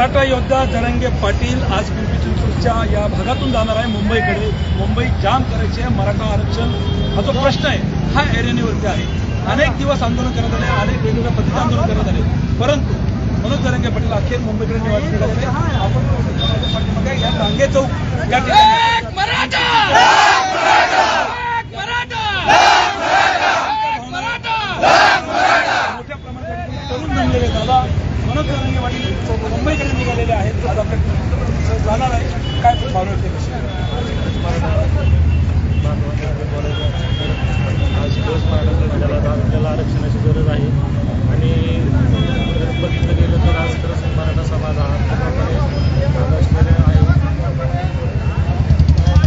मराठा योद्धा जरंगे पाटील आज पिंपरी चिंचवडच्या या भागातून जाणार आहे मुंबईकडे. मुंबई जाम करायची आहे मराठा आरक्षण. हा जो प्रश्न आहे. हा एरेनीवरती आहे. अनेक दिवस आंदोलन करण्यात आले अनेक वेगवेगळ्या पद्धतीने आंदोलन करण्यात आले. परंतु मनोज जरंगे पाटील अखेर मुंबईकडे निवास. आपण या डांगे चौक या ठिकाणी मोठ्या प्रमाणात तरुण जमलेले दादा मनोज जरांगे पाटील मुंबईकडे निघालेले आहेत. आज आपल्या जाणार आहे. काय भावना व्यक्त कशी आज दिवस मराठा समाजाला आपल्याला आरक्षणाची गरज आहे आणि जर बघितलं गेलं तर आज खरंच मराठा समाज हा आहे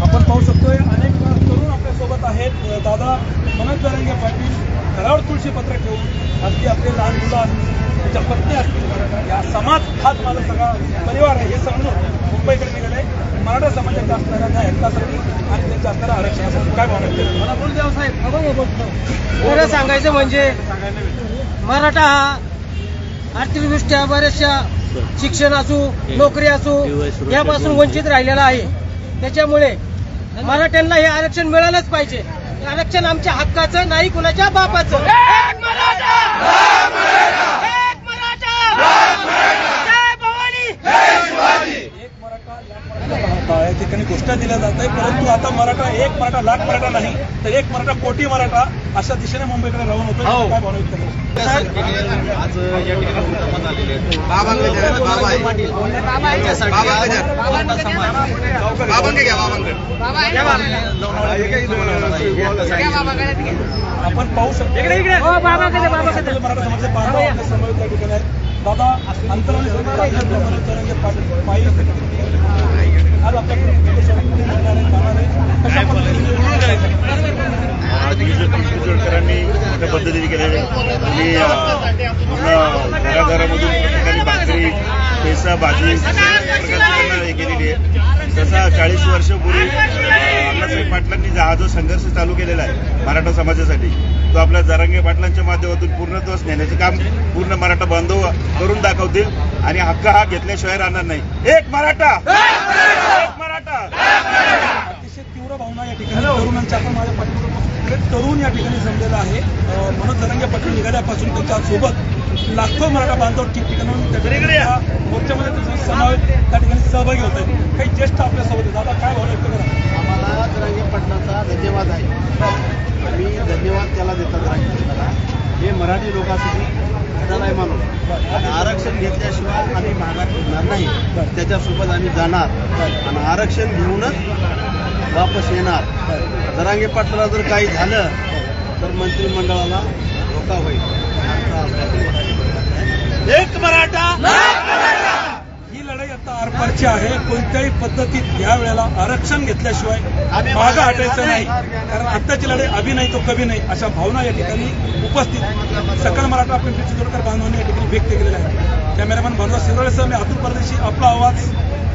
आपण पाहू शकतोय अनेक तरुण आपल्यासोबत आहेत. दादा मनोज जरांगे पाटील घरावर तुळशी पत्र ठेवून अगदी आपले लहान मुलं त्याच्या पत्नी असतील या समाज हाच माझा सगळा परिवार आहे हे समजून मुंबईकडे निघाले. मराठा समाजाच्या असणाऱ्या त्या हक्कासाठी आणि त्यांच्या असणाऱ्या आरक्षणासाठी काय भावना व्यक्त करतात? मला बोल. द्या साहेब खरं सांगायचं म्हणजे मराठा हा आर्थिकदृष्ट्या बऱ्याचशा शिक्षण असो नोकरी असो यापासून वंचित राहिलेला आहे. त्याच्यामुळे मराठ्यांना हे आरक्षण मिळालंच पाहिजे. हे आरक्षण आमच्या हक्काचं नाही कुणाच्या बापाचं एक मराठा! एक मराठा! जय भवानी! एक मराठा लाख मराठा या ठिकाणी घोषणा दिल्या जात आहे परंतु आता मराठा एक मराठा लाख मराठा नाही तर एक मराठा कोटी मराठा अशा दिशेने मुंबईकडे रवाना होतो काय भावना व्यक्त करतात? आज या ठिकाणी हुतात्मा झालेले आहेत. बाबा गजानन बाबा. आहे त्यासाठी आज मराठा समाज बाबांकडे घ्या बाबांकडे. आपण पाहू शकतो. हो. मराठा समाजाचे आपल्यासमोर त्या ठिकाणी आहेत. दादा अंतराने तरंगे पाटील पायी आज आपल्याकडे जाणार आहे कशा पद्धतीने केलेले अं, पूर्ण घराघरामधून भाकरी पैसा भाजी हे केलेली आहे. तसा चाळीस वर्षापूर्वी हा जो संघर्ष चालू केलेला आहे मराठा समाजासाठी तो आपल्या जरांगे पाटलांच्या माध्यमातून पूर्णत्वास नेण्याचं काम पूर्ण मराठा बांधव करून दाखवतील आणि हक्क हा घेतल्याशिवाय राहणार नाही. एक मराठा! एक मराठा! अतिशय तीव्र भावना या ठिकाणी तरुणांच्या आपण माझ्या सगळे तरुण या ठिकाणी जमलेला आहे. मनोज जरांगे पाटील निघाल्यापासून त्यांच्यासोबत लाखो मराठा बांधव ठिकठिकाणाहून त्या ठिकाणी मोर्चामध्ये त्यांचा समावेश त्या ठिकाणी सहभागी होत आहेत काही ज्येष्ठ आपल्यासोबत आहेत दादा काय भावना व्यक्त करा आम्हाला जरांगे पाटलाचा धन्यवाद आहे आम्ही धन्यवाद त्याला देतात पाटलाला हे मराठी लोकांसाठी आहे माणूस आणि आरक्षण घेतल्याशिवाय आम्ही भागात फिरणार नाही. त्याच्यासोबत आम्ही जाणार. आणि आरक्षण घेऊनच वापस येणार. जरांगे पाटलाला जर काही झालं तर मंत्रिमंडळाला धोका होईल. एक मराठा! ही लढाई आता आरपारची आहे. कोणत्याही पद्धतीत या वेळेला आरक्षण घेतल्याशिवाय मागं हटायचं नाही. कारण आत्ताची लढाई अभि नाही तो कभी नाही अशा भावना या ठिकाणी उपस्थित सकल मराठा पिंपरी चिंचवडकर बांधवांनी या ठिकाणी व्यक्त केलेल्या आहेत. कॅमेरामॅन भानुदास शिरोळेसह मी अतुल परदेशी आपला आवाज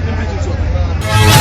पिंपरी चिंचवड.